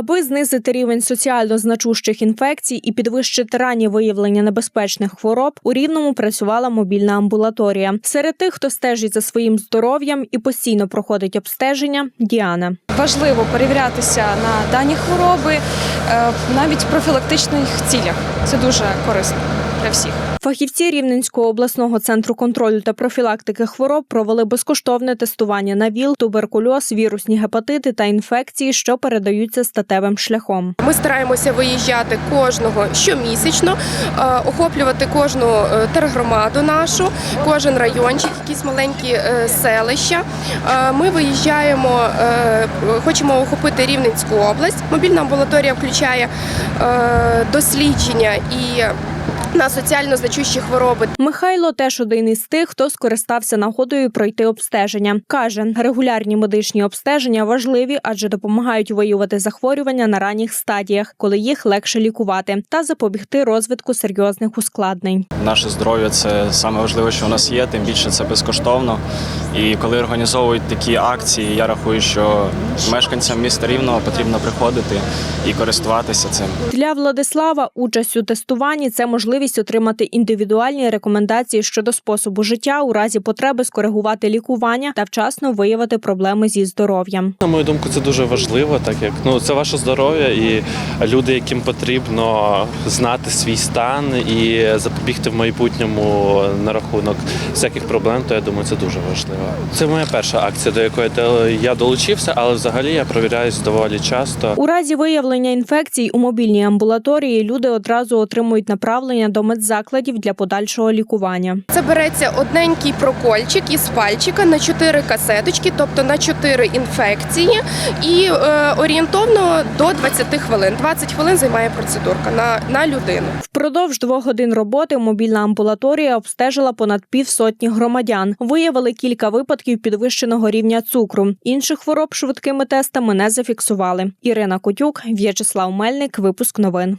Аби знизити рівень соціально значущих інфекцій і підвищити ранні виявлення небезпечних хвороб, у рівному працювала мобільна амбулаторія. Серед тих, хто стежить за своїм здоров'ям і постійно проходить обстеження, Діана. Важливо перевірятися на дані хвороби е, навіть в профілактичних цілях. Це дуже корисно для всіх. Фахівці Рівненського обласного центру контролю та профілактики хвороб провели безкоштовне тестування на ВІЛ, туберкульоз, вірусні гепатити та інфекції, що передаються статевим шляхом. Ми стараємося виїжджати кожного щомісячно, е, охоплювати кожну е, тергромаду нашу, кожен райончик, якісь маленькі е, селища. Ми виїжджаємо, хочемо охопити Рівненську область. Мобільна амбулаторія включає дослідження і на соціально значущі хвороби, Михайло теж один із тих, хто скористався нагодою пройти обстеження. каже, регулярні медичні обстеження важливі, адже допомагають виявити захворювання на ранніх стадіях, коли їх легше лікувати, та запобігти розвитку серйозних ускладнень. Наше здоров'я це саме важливе, що у нас є, тим більше це безкоштовно. І коли організовують такі акції, я рахую, що мешканцям міста Рівного потрібно приходити і користуватися цим. Для Владислава участь у тестуванні це можливість отримати індивідуальні рекомендації щодо способу життя, у разі потреби скоригувати лікування та вчасно виявити проблеми зі здоров'ям. На мою думку, це дуже важливо, так як ну це ваше здоров'я, і люди, яким потрібно знати свій стан і запобігти в майбутньому на рахунок всяких проблем, то я думаю, це дуже важливо. Це моя перша акція, до якої я долучився, але взагалі я провіряюсь доволі часто. У разі виявлення інфекцій у мобільній амбулаторії люди одразу отримують направлення до медзакладів для подальшого лікування. Це береться одненький прокольчик із пальчика на 4 касеточки, тобто на 4 інфекції, і е, орієнтовно до 20 хвилин. 20 хвилин займає процедурка на, на людину. Впродовж двох годин роботи мобільна амбулаторія обстежила понад півсотні громадян. Виявили кілька випадків підвищеного рівня цукру. Інших хвороб швидкими тестами не зафіксували. Ірина Котюк, В'ячеслав Мельник. Випуск новин.